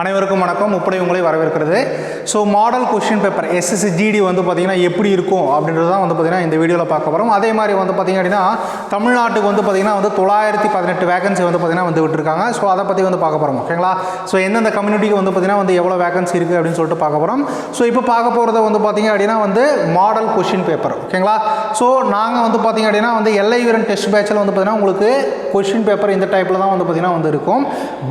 அனைவருக்கும் வணக்கம். முப்படை உங்களை வரவேற்கிறது. So model question paper SSC GD வந்து பார்த்திங்கன்னா எப்படி இருக்கும் அப்படின்றது தான் வந்து பார்த்திங்கன்னா இந்த வீடியோவில் பார்க்க போகிறோம் அதே மாதிரி வந்து பார்த்திங்க அப்படின்னா தமிழ்நாட்டுக்கு வந்து பார்த்திங்கன்னா வந்து தொள்ளாயிரத்தி பதினெட்டு வேகன்சி வந்து பார்த்திங்கன்னா வந்து விட்டுருக்காங்க. ஸோ அதை பற்றி வந்து பார்க்க போகிறோம் ஓகேங்களா ஸோ எந்தெந்த கம்யூனிட்டிக்கு வந்து பார்த்திங்கன்னா வந்து எவ்வளோ வேகன்சி இருக்குது அப்படின்னு சொல்லிட்டு பார்க்க போகிறோம் ஸோ இப்போ பார்க்க போகிறத வந்து பார்த்திங்க அப்படின்னா வந்து மாடல் கொஷின் பேப்பர் ஓகேங்களா ஸோ நாங்கள் வந்து பார்த்திங்க அப்படின்னா வந்து எல்ஐ வீரன் டெஸ்ட் பேட்சில் வந்து பார்த்திங்கன்னா உங்களுக்கு கொஷின் பேப்பர் இந்த டைப்பில் தான் வந்து பார்த்திங்கன்னா வந்து இருக்கும்.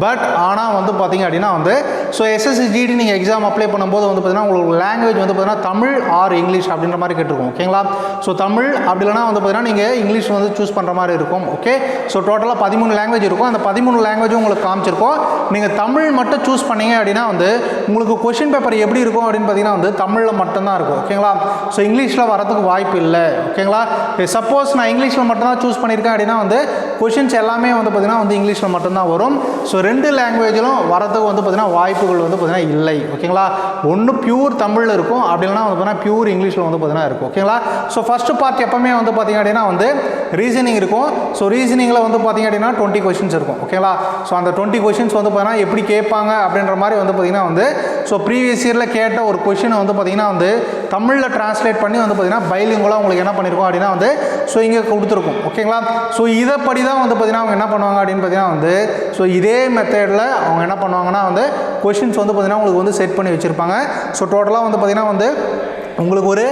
பட் ஆனால் வந்து பார்த்திங்க அப்படின்னா வந்து ஸோ எஸ்எஸ்சி ஜிடி நீங்கள் எக்ஸாம் அப்ளை பண்ணும்போது வந்து பார்த்தீங்கன்னா உங்களுக்கு லாங்குவேஜ் வந்து பார்த்திங்கன்னா தமிழ் ஆர் இங்கிலீஷ் அப்படின்ற மாதிரி கேட்டிருக்கும். ஓகேங்களா ஸோ தமிழ் அப்படி இல்லைனா வந்து பார்த்தீங்கன்னா நீங்கள் இங்கிலீஷ் வந்து சூஸ் பண்ணுற மாதிரி இருக்கும். ஓகே ஸோ டோட்டலாக பதிமூணு லாங்குவேஜ் இருக்கும். அந்த பதிமூணு லாங்குவேஜும் உங்களுக்கு காமிச்சிருக்கோம். நீங்கள் தமிழ் மட்டும் சூஸ் பண்ணீங்க அப்படின்னா வந்து உங்களுக்கு கொஷின் பேப்பர் எப்படி இருக்கும் அப்படின்னு பார்த்தீங்கன்னா வந்து தமிழில் மட்டும்தான் இருக்கும். ஓகேங்களா ஸோ இங்கிலீஷில் வரதுக்கு வாய்ப்பு இல்லை. ஓகேங்களா சப்போஸ் நான் இங்கிலீஷில் மட்டும்தான் சூஸ் பண்ணியிருக்கேன் அப்படின்னா வந்து கொஷின்ஸ் எல்லாமே வந்து பார்த்திங்கன்னா வந்து இங்கிலீஷில் மட்டும்தான் வரும். ஸோ ரெண்டு லாங்குவேஜிலும் வரதுக்கு வந்து பார்த்திங்கன்னா வாய்ப்புகள் வந்து பார்த்திங்கன்னா இல்லை. ஓகேங்களா ஒன்று பியூர் தமிழில் இருக்கும். அப்படி இல்லைனா வந்து பார்த்திங்கன்னா பியூர் இங்கிலீஷில் வந்து பார்த்திங்கன்னா இருக்கும். ஓகேங்களா ஸோ ஃபஸ்ட்டு பார்ட் எப்போவுமே வந்து பார்த்திங்க அப்படின்னா வந்து ரீசனிங் இருக்கும். ஸோ ரீசனிங்கில் வந்து பார்த்திங்க அப்படின்னா டுவெண்ட்டி கொஷின்ஸ் இருக்கும். ஓகேங்களா ஸோ அந்த டுவெண்ட்டி கொஷின்ஸ் வந்து பார்த்தீங்கன்னா எப்படி கேட்பாங்க அப்படின்ற மாதிரி வந்து பார்த்திங்கன்னா வந்து ஸோ ப்ரீவியஸ் இயரில் கேட்ட ஒரு கொஷினை வந்து பார்த்திங்கன்னா வந்து தமிழில் ட்ரான்ஸ்லேட் பண்ணி வந்து பார்த்திங்கன்னா பைலிங்குலாக உங்களுக்கு என்ன பண்ணியிருக்கோம் அப்படின்னா வந்து ஸோ இங்கே கொடுத்துருக்கும். ஓகேங்களா ஸோ இதை படி தான் வந்து பார்த்திங்கன்னா அவங்க என்ன பண்ணுவாங்க அப்படின்னு பார்த்தீங்கன்னா வந்து ஸோ இதே மெத்தடில் அவங்க என்ன பண்ணுவாங்கன்னா வந்து கொஷின்ஸ் வந்து பார்த்திங்கன்னா உங்களுக்கு வந்து செட் பண்ணி வச்சுருப்பாங்க. ஸோ டோட்டலாக வந்து பார்த்திங்கன்னா வந்து உங்களுக்கு ஒரு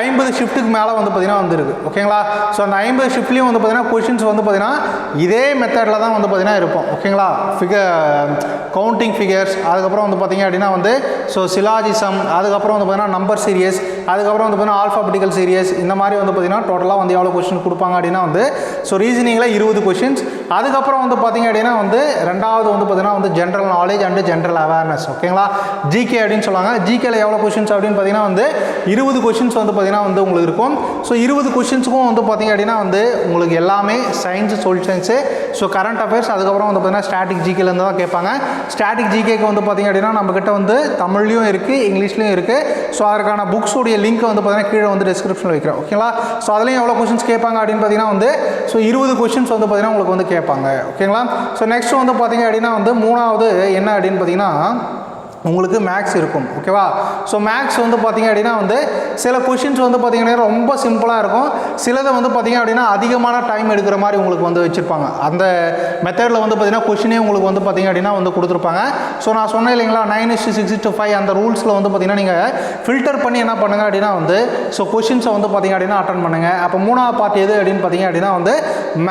ஐம்பது ஷிஃப்ட்டுக்கு மேலே வந்து பார்த்திங்கன்னா வந்துருக்கு ஓகேங்களா? ஸோ அந்த ஐம்பது ஷிஃப்ட்லேயும் வந்து பார்த்திங்கன்னா கொஷின்ஸ் வந்து பார்த்திங்கன்னா இதே மெத்தடில் தான் வந்து பார்த்திங்கன்னா இருப்போம் ஓகேங்களா? ஃபிகர் கவுண்டிங் ஃபிகர்ஸ் அதுக்கப்புறம் வந்து பார்த்திங்க அப்படின்னா வந்து ஸோ சிலாஜிசம் அதுக்கப்புறம் வந்து பார்த்திங்கன்னா நம்பர் சீரியஸ் அதுக்கப்புறம் வந்து பார்த்திங்கன்னா ஆல்ஃபாபெட்டிக்கல் சீரியஸ் இந்த மாதிரி வந்து பார்த்திங்கன்னா டோட்டலாக வந்து எவ்வளோ கொஷின் கொடுப்பாங்க அப்படின்னா வந்து ஸோ ரீசனிங்கில் இருபது கொஷின்ஸ் அதுக்கப்புறம் வந்து பார்த்திங்க அப்படின்னா வந்து ரெண்டாவது வந்து பார்த்திங்கன்னா வந்து general knowledge and general awareness ஓகேங்களா? ஜிகே அப்படின்னு சொல்லுவாங்க. ஜிகேல எவ்வளோ கொஷின்ஸ் அப்படின்னு பார்த்தீங்கன்னா வந்து இருபது கொஷின்ஸ் வந்து பார்த்திங்கன்னா வந்து உங்களுக்கு இருக்கும். ஸோ இருபது கொஷின்ஸுக்கும் வந்து பார்த்திங்க அப்படின்னா வந்து உங்களுக்கு எல்லாமே science social science so current affairs அதுக்கப்புறம் வந்து பார்த்திங்கன்னா ஸ்டாட்டிக் ஜிகேலேருந்து தான் கேட்பாங்க. ஸ்டாட்டிக் ஜிகேக்கு வந்து பார்த்திங்க அப்படின்னா நம்மக்கிட்ட வந்து தமிழ்லையும் இருக்குது இங்கிலீஷ்லையும் இருக்குது ஸோ அதற்கான புக்ஸுடைய லிங்க் வந்து பார்த்திங்கன்னா கீழே வந்து டிஸ்கிரிப்ஷனில் வைக்கிறோம் ஓகேங்களா ஸோ அதுலேயும் எவ்வளோ கொஷின்ஸ் கேட்பாங்க அப்படின்னு பார்த்தீங்கன்னா வந்து ஸோ இருபது கொஷின்ஸ் வந்து பார்த்திங்கன்னா உங்களுக்கு வந்து கேட்பாங்க. ஓகேங்களா ஸோ நெக்ஸ்ட் வந்து பார்த்திங்க அப்படின்னா வந்து மூணாவது என்ன அப்படின்னு பார்த்தீங்கன்னா உங்களுக்கு மேக்ஸ் இருக்கும் ஓகேவா ஸோ மேக்ஸ் வந்து பார்த்திங்க அப்படின்னா வந்து சில கொஷின்ஸ் வந்து பார்த்திங்கன்னா ரொம்ப சிம்பிளாக இருக்கும். சிலதை வந்து பார்த்திங்க அப்படின்னா அதிகமான டைம் எடுக்கிற மாதிரி உங்களுக்கு வந்து வச்சுருப்பாங்க. அந்த மெத்தடில் வந்து பார்த்திங்கன்னா கொஷினே உங்களுக்கு வந்து பார்த்திங்க அப்படின்னா வந்து கொடுத்துருப்பாங்க. ஸோ நான் சொன்னேன் இல்லைங்களா nine is to six is to five அந்த ரூல்ஸில் வந்து பார்த்திங்கன்னா நீங்கள் ஃபில்டர் பண்ணி என்ன பண்ணுங்க அப்படின்னா வந்து ஸோ கொஷின்ஸை வந்து பார்த்திங்க அப்படின்னா அட்டன் பண்ணுங்கள் அப்போ மூணாவது பார்ட் எது அப்படின்னு பார்த்திங்க அப்படின்னா வந்து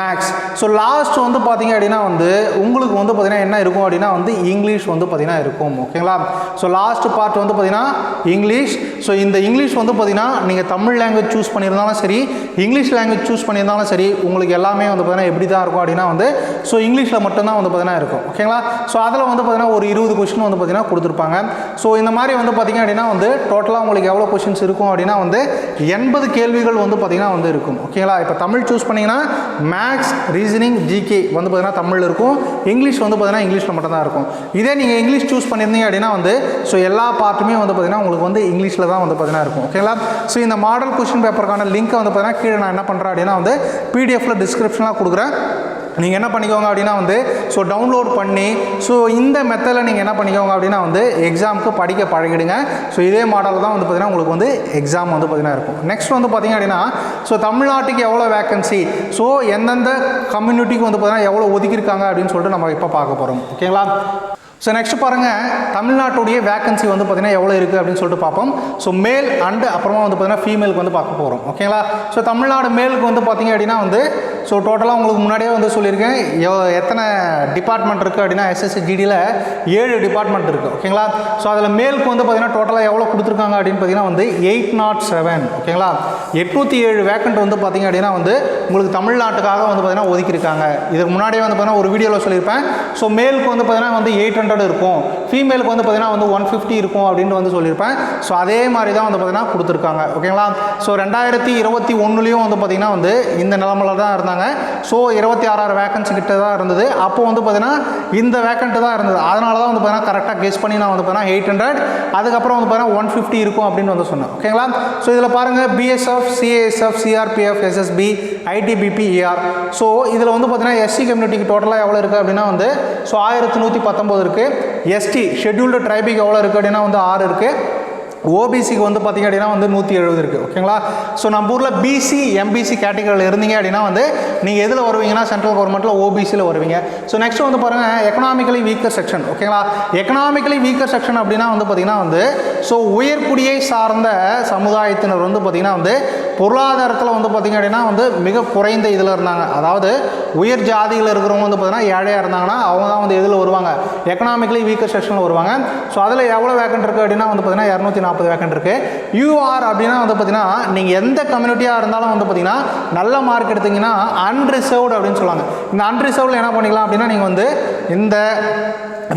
மேக்ஸ் ஸோ லாஸ்ட் வந்து பார்த்திங்க அப்படின்னா வந்து உங்களுக்கு வந்து பார்த்திங்கன்னா என்ன இருக்கும் அப்படின்னா வந்து இங்கிலீஷ் வந்து பார்த்திங்கன்னா இருக்கும் ஓகேங்களா ஸோ லாஸ்ட் பார்ட் வந்து பார்த்திங்கன்னா இங்கிலீஷ் ஸோ இந்த இங்கிலீஷ் வந்து பார்த்திங்கன்னா நீங்கள் தமிழ் லாங்குவேஜ் சூஸ் பண்ணியிருந்தாலும் சரி இங்கிலீஷ் லாங்குவேஜ் சூஸ் பண்ணியிருந்தாலும் சரி உங்களுக்கு எல்லாமே வந்து பார்த்திங்கன்னா எப்படி தான் இருக்கும் அப்படின்னா வந்து ஸோ இங்கிலீஷில் மட்டும்தான் வந்து பார்த்திங்கன்னா இருக்கும். ஓகேங்களா ஸோ அதில் வந்து பார்த்திங்கன்னா ஒரு இருபது கொஷின் வந்து பார்த்திங்கன்னா கொடுத்துருப்பாங்க. ஸோ இந்த மாதிரி வந்து பார்த்திங்க அப்படின்னா வந்து டோட்டலாக உங்களுக்கு எவ்வளோ கொஷின்ஸ் இருக்கும் அப்படின்னா வந்து எண்பது கேள்விகள் வந்து பார்த்திங்கன்னா வந்து இருக்கும். ஓகேங்களா இப்போ தமிழ் சூஸ் பண்ணிங்கன்னா மேக்ஸ் ரீசனிங் ஜிகே வந்து பார்த்திங்கன்னா தமிழில் இருக்கும். இங்கிலீஷ் வந்து பார்த்திங்கன்னா இங்கிலீஷில் மட்டும்தான் இருக்கும். இதே நீங்கள் இங்கிலீஷ் சூஸ் பண்ணியிருந்தீங்க அப்படின்னா வந்து ஸோ எல்லா பார்ட்டுமே வந்து பார்த்திங்கன்னா உங்களுக்கு வந்து இங்கிலீஷில் தான் வந்து பார்த்திங்கன்னா இருக்கும். ஓகேங்களா ஸோ இந்த மாடல் கொஷின் பேப்பருக்கான லிங்க்கை வந்து பார்த்திங்கன்னா கீழே நான் என்ன பண்ணுறேன் அப்படின்னா வந்து பிடிஎஃபில் டிஸ்கிரிப்ஷனாக கொடுக்குறேன். நீங்கள் என்ன பண்ணிக்கோங்க அப்படின்னா வந்து ஸோ டவுன்லோட் பண்ணி ஸோ இந்த மெத்தடில் நீங்கள் என்ன பண்ணிக்கோங்க அப்படின்னா வந்து எக்ஸாமுக்கு படிக்க பழகிடுங்க. ஸோ இதே மாடலில் தான் வந்து பார்த்திங்கன்னா உங்களுக்கு வந்து எக்ஸாம் வந்து பார்த்திங்கன்னா இருக்கும். நெக்ஸ்ட் வந்து பார்த்திங்க அப்படின்னா ஸோ தமிழ்நாட்டுக்கு எவ்வளோ வேக்கன்சி ஸோ எந்தெந்த கம்யூனிட்டிக்கு வந்து பார்த்திங்கன்னா எவ்வளோ ஒதுக்கியிருக்காங்க அப்படின்னு சொல்லிட்டு நம்ம இப்போ பார்க்க போகிறோம் ஓகேங்களா ஸோ நெக்ஸ்ட் பாருங்கள் தமிழ்நாட்டுடைய வேகன்சி வந்து பார்த்திங்கன்னா எவ்வளோ இருக்குது அப்படின்னு சொல்லிட்டு பார்ப்போம். ஸோ மேல் அண்டு அப்புறமா வந்து பார்த்திங்கன்னா ஃபீமேலுக்கு வந்து பார்க்க போகிறோம் ஓகேங்களா ஸோ தமிழ்நாடு மேலுக்கு வந்து பார்த்திங்க அப்படின்னா வந்து ஸோ டோட்டலாக உங்களுக்கு முன்னாடியே வந்து சொல்லியிருக்கேன். எத்தனை டிபார்ட்மெண்ட் இருக்குது அப்படின்னா எஸ்எஸ்சி ஜிடியில் ஏழு டிபார்ட்மெண்ட் இருக்குது ஓகேங்களா ஸோ அதில் மேலுக்கு வந்து பார்த்திங்கன்னா டோட்டலாக எவ்வளோ கொடுத்துருக்காங்க அப்படின்னு பார்த்தீங்கன்னா வந்து எயிட் நாட் செவன் ஓகேங்களா எட்நூற்றி ஏழு வேக்கண்ட் வந்து பார்த்திங்க அப்படின்னா வந்து உங்களுக்கு தமிழ்நாட்டுக்காக வந்து பார்த்திங்கன்னா ஒதுக்கியிருக்காங்க. இதுக்கு முன்னாடியே வந்து பார்த்திங்கன்னா ஒரு வீடியோவில் சொல்லியிருப்பேன். ஸோ மேலுக்கு வந்து பார்த்திங்கன்னா வந்து எயிட் ஹண்ட்ரட் இருக்கும். ஃபீமேலுக்கு வந்து பார்த்திங்கன்னா வந்து ஒன் ஃபிஃப்டி இருக்கும் அப்படின்னு வந்து சொல்லியிருப்பேன். ஸோ அதே மாதிரி தான் வந்து பார்த்திங்கன்னா கொடுத்துருக்காங்க. ஓகேங்களா ஸோ ரெண்டாயிரத்தி இருபத்தி ஒன்றுலேயும் வந்து பார்த்திங்கன்னா வந்து இந்த நிலமையில தான் இருந்தாங்க. ஸோ இருபத்தி ஆறாயிரம் வேக்கன்சி கிட்ட தான் இருந்தது. அப்போது வந்து பார்த்திங்கன்னா இந்த வேக்கண்ட்டு தான் இருந்தது. அதனால தான் வந்து பார்த்திங்கன்னா கரெக்டாக கெஸ் பண்ணி நான் வந்து பார்த்தீங்கன்னா எயிட் ஹண்ட்ரட் அதுக்கப்புறம் வந்து பார்த்தீங்கன்னா ஒன் ஃபிஃப்டி இருக்கும் அப்படின்னு வந்து சொன்னேன். ஓகேங்களா ஸோ இதில் பாருங்கள் BSF CASF CRPF SSB ITBP AR so இதில் வந்து பார்த்தீங்கன்னா எஸ்சி கம்யூனிட்டிக்கு டோட்டலாக எவ்வளோ இருக்குது அப்படின்னா வந்து ஸோ ஆயிரத்தி நூற்றி பத்தொம்போது இருக்குது எஸ்டி ஷெட்யூல்டு ட்ரைபிக் எவ்வளோ இருக்குது அப்படின்னா வந்து ஆறு இருக்குது ஓபிசிக்கு வந்து பார்த்தீங்க அப்படின்னா வந்து நூற்றி எழுபது இருக்குது ஓகேங்களா ஸோ நம்ம ஊரில் பிசி எம்பிசி கேட்டகரியில் இருந்தீங்க அப்படின்னா வந்து நீங்கள் எதில் வருவீங்கன்னா சென்ட்ரல் கவர்மெண்ட்டில் ஓபிசியில் வருவீங்க. ஸோ நெக்ஸ்ட் வந்து பாருங்கள் எக்கனாமிக்கலி வீக்கர் செக்ஷன் ஓகேங்களா எக்கனாமிக்கலி வீக்கர் செக்ஷன் அப்படின்னா வந்து பார்த்திங்கன்னா வந்து ஸோ உயர்குடியை சார்ந்த சமுதாயத்தினர் வந்து பார்த்திங்கன்னா வந்து பொருளாதாரத்தில் வந்து பார்த்திங்க அப்படின்னா வந்து மிக குறைந்த இதில் இருந்தாங்க. அதாவது உயர் ஜாதியில் இருக்கிறவங்க வந்து பார்த்திங்கன்னா ஏழையாக இருந்தாங்கன்னா அவங்க தான் வந்து எதில் வருவாங்க? எக்கனாமிக்கலி வீக்கர் செக்ஷனில் வருவாங்க. ஸோ அதில் எவ்வளோ வேக்கண்ட் இருக்குது அப்படின்னா வந்து பார்த்தீங்கன்னா இரநூத்தி நாற்பது வேக்கண்ட் இருக்குது யூஆர் அப்படின்னா வந்து பார்த்தீங்கன்னா நீங்கள் எந்த கம்யூனிட்டியாக இருந்தாலும் வந்து பார்த்தீங்கன்னா நல்ல மார்க் எடுத்தீங்கன்னா அன்ரிசர்வ்டு அப்படின்னு சொல்லுவாங்க. இந்த அன்ரிசர்வ்டில் என்ன பண்ணிக்கலாம் அப்படின்னா நீங்கள் வந்து இந்த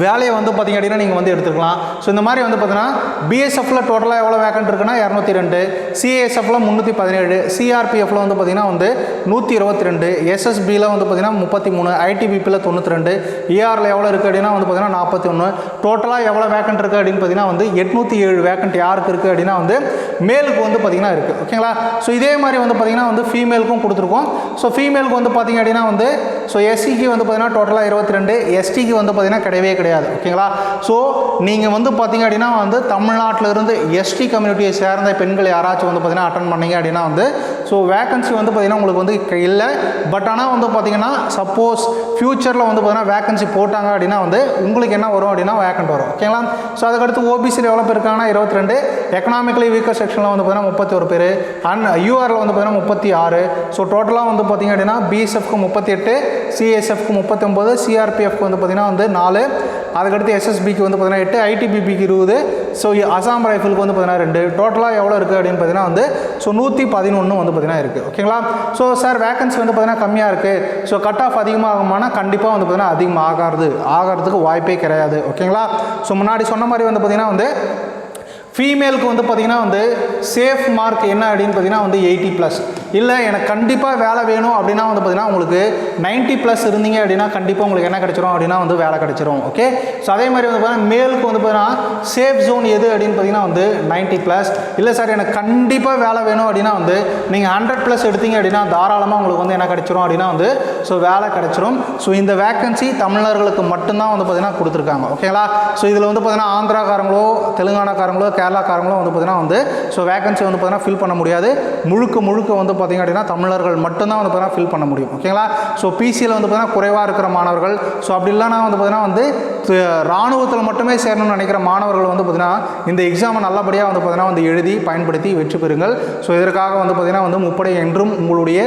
வேலையை வந்து பார்த்தீங்க அப்படின்னா நீங்கள் வந்து எடுத்துக்கலாம். ஸோ இந்த மாதிரி வந்து பார்த்தீங்கன்னா பிஎஸ்எஃப்ல டோட்டலாக எவ்வளோ வேக்கண்ட் இருக்குன்னா இரநூத்தி ரெண்டு சிஏஎஸ்எஃப்ல முந்நூற்றி பதினேழு. சிஆர்பிஎஃப்ல வந்து பார்த்தீங்கன்னா வந்து நூற்றி இருபத்தி ரெண்டு எஸ்எஸ்பியில் வந்து பார்த்தீங்கன்னா முப்பத்தி மூணு. ஐடிபிபியில் தொண்ணூற்றி ரெண்டு ஏஆரில் எவ்வளோ இருக்குது அப்படின்னா வந்து பார்த்தீங்கன்னா நாற்பத்தி ஒன்று டோட்டலாக எவ்வளோ வேக்கண்ட் இருக்குது அப்படின்னு பார்த்தீங்கன்னா வந்து எட்நூற்றி ஏழு வேக்கண்ட் யாருக்கு இருக்குது அப்படின்னா வந்து மேலுக்கு வந்து பார்த்திங்கன்னா இருக்குது ஓகேங்களா ஸோ இதே மாதிரி வந்து பார்த்தீங்கன்னா வந்து ஃபீமேலுக்கும் கொடுத்துருக்கோம். ஸோ ஃபீமேலுக்கு வந்து பார்த்தீங்க அப்படின்னா வந்து ஸோ எஸ்சிக்கு வந்து பார்த்தீங்கன்னா டோட்டலாக இருபத்தி ரெண்டு எஸ்டிக்கு வந்து பார்த்தீங்கன்னா கிடையவே கிடையாது ஓகேங்களா? ஸோ நீங்கள் வந்து பார்த்தீங்க அப்படின்னா வந்து தமிழ்நாட்டில் இருந்து எஸ்டி கம்யூனிட்டியை சேர்ந்த பெண்கள் யாராச்சும் வந்து பார்த்தீங்கன்னா அட்டன் பண்ணீங்க அப்படின்னா வந்து ஸோ வேகன்சி வந்து பார்த்தீங்கன்னா உங்களுக்கு வந்து இல்லை. பட் ஆனால் வந்து பார்த்தீங்கன்னா சப்போஸ் ஃப்யூச்சரில் வந்து பார்த்தீங்கன்னா வேகன்சி போட்டாங்க அப்படின்னா வந்து உங்களுக்கு என்ன வரும் அப்படின்னா வேக்கண்ட் வரும் ஓகேங்களா? ஸோ அதுக்கடுத்து ஓபிசியில் எவ்வளோ இருக்காங்கன்னா இருபத்தி ரெண்டு எக்கனாமிக்கலி வீக்கர் செக்ஷனில் வந்து பார்த்தீங்கன்னா முப்பத்தி ஒரு பேர் அண்ட் யூஆரில் வந்து பார்த்தீங்கன்னா முப்பத்தி ஆறு ஸோ டோட்டலாக வந்து பார்த்தீங்க அப்படின்னா பிஎஸ்எஃப்க்கு முப்பத்தி எட்டு சிஎஸ்எஃப்க்கு முப்பத்தொம்போது சிஆர்பிஎஃப்க்கு வந்து பார்த்தீங்கன்னா வந்து நாலு அதுக்கடுத்து எஸ்எஸ்பிக்கு வந்து பார்த்தீங்கன்னா எட்டு ஐடிபிபிக்கு இருபது. ஸோ அசாம் ரைஃபிளுக்கு வந்து பார்த்தீங்கன்னா ரெண்டு. டோட்டலாக எவ்வளோ இருக்குது அப்படின்னு பார்த்தீங்கன்னா வந்து ஸோ நூற்றி பதினொன்று வந்து பார்த்தீங்கன்னா இருக்குது ஓகேங்களா ஸோ சார் வேகன்சி வந்து பார்த்தீங்கன்னா கம்மியாக இருக்குது ஸோ கட் ஆஃப் அதிகமாகுமானா கண்டிப்பாக வந்து பார்த்தீங்கன்னா அதிகமாக ஆகாது ஆகிறதுக்கு வாய்ப்பே கிடையாது. ஓகேங்களா ஸோ முன்னாடி சொன்ன மாதிரி வந்து பார்த்தீங்கன்னா வந்து ஃபீமேலுக்கு வந்து பார்த்தீங்கன்னா வந்து சேஃப் மார்க் என்ன அப்படின்னு பார்த்தீங்கன்னா வந்து எயிட்டி ப்ளஸ் இல்லை எனக்கு கண்டிப்பாக வேலை வேணும் அப்படின்னா வந்து பார்த்தீங்கன்னா உங்களுக்கு 90 ப்ளஸ் இருந்தீங்க அப்படின்னா கண்டிப்பாக உங்களுக்கு என்ன கிடச்சிரும் அப்படின்னா வந்து வேலை கிடச்சிரும் ஓகே ஸோ அதே மாதிரி வந்து பார்த்தீங்கன்னா மேலுக்கு வந்து பார்த்தீங்கன்னா சேஃப் ஜோன் எது அப்படின்னு பார்த்தீங்கன்னா வந்து 90 ப்ளஸ் இல்லை சார் எனக்கு கண்டிப்பாக வேலை வேணும் அப்படின்னா வந்து நீங்கள் ஹண்ட்ரட் ப்ளஸ் எடுத்தீங்க அப்படின்னா தாராளமாக உங்களுக்கு வந்து என்ன கிடச்சிரும் அப்படின்னா வந்து ஸோ வேலை கிடச்சிரும். ஸோ இந்த வேக்கன்சி தமிழர்களுக்கு மட்டும்தான் வந்து பார்த்தீங்கன்னா கொடுத்துருக்காங்க ஓகேங்களா ஸோ இதில் வந்து பார்த்தீங்கன்னா ஆந்திராக்காரங்களோ தெலுங்கானாக்காரங்களோ கேரளாக்காரங்களோ வந்து பார்த்தீங்கன்னா வந்து ஸோ வேக்கன்சி வந்து பார்த்தீங்கன்னா ஃபில் பண்ண முடியாது. முழுக்க முழுக்க வந்து பார்த்தீங்க அப்படின்னா தமிழர்கள் மட்டும்தான் வந்து பார்த்தீங்கன்னா ஃபில் பண்ண முடியும். ஓகேங்களா? ஸோ பிசியில் வந்து பார்த்தீங்கன்னா குறைவாக இருக்கிற மாணவர்கள். ஸோ அப்படி இல்லைனா வந்து பார்த்தீங்கன்னா வந்து இராணுவத்தில் மட்டுமே சேரணும்னு நினைக்கிற மாணவர்கள் வந்து பார்த்தீங்கன்னா இந்த எக்ஸாமை நல்லபடியாக வந்து பார்த்தீங்கன்னா வந்து எழுதி பயன்படுத்தி வெற்றி பெறுங்கள். ஸோ இதற்காக வந்து பார்த்தீங்கன்னா வந்து முப்படை என்றும் உங்களுடைய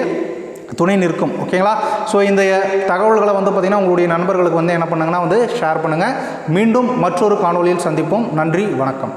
துணை நிற்கும். ஓகேங்களா? ஸோ இந்த தகவல்களை வந்து பார்த்திங்கன்னா உங்களுடைய நண்பர்களுக்கு வந்து என்ன பண்ணுங்கன்னா வந்து ஷேர் பண்ணுங்கள் மீண்டும் மற்றொரு காணொளியில் சந்திப்போம். நன்றி வணக்கம்.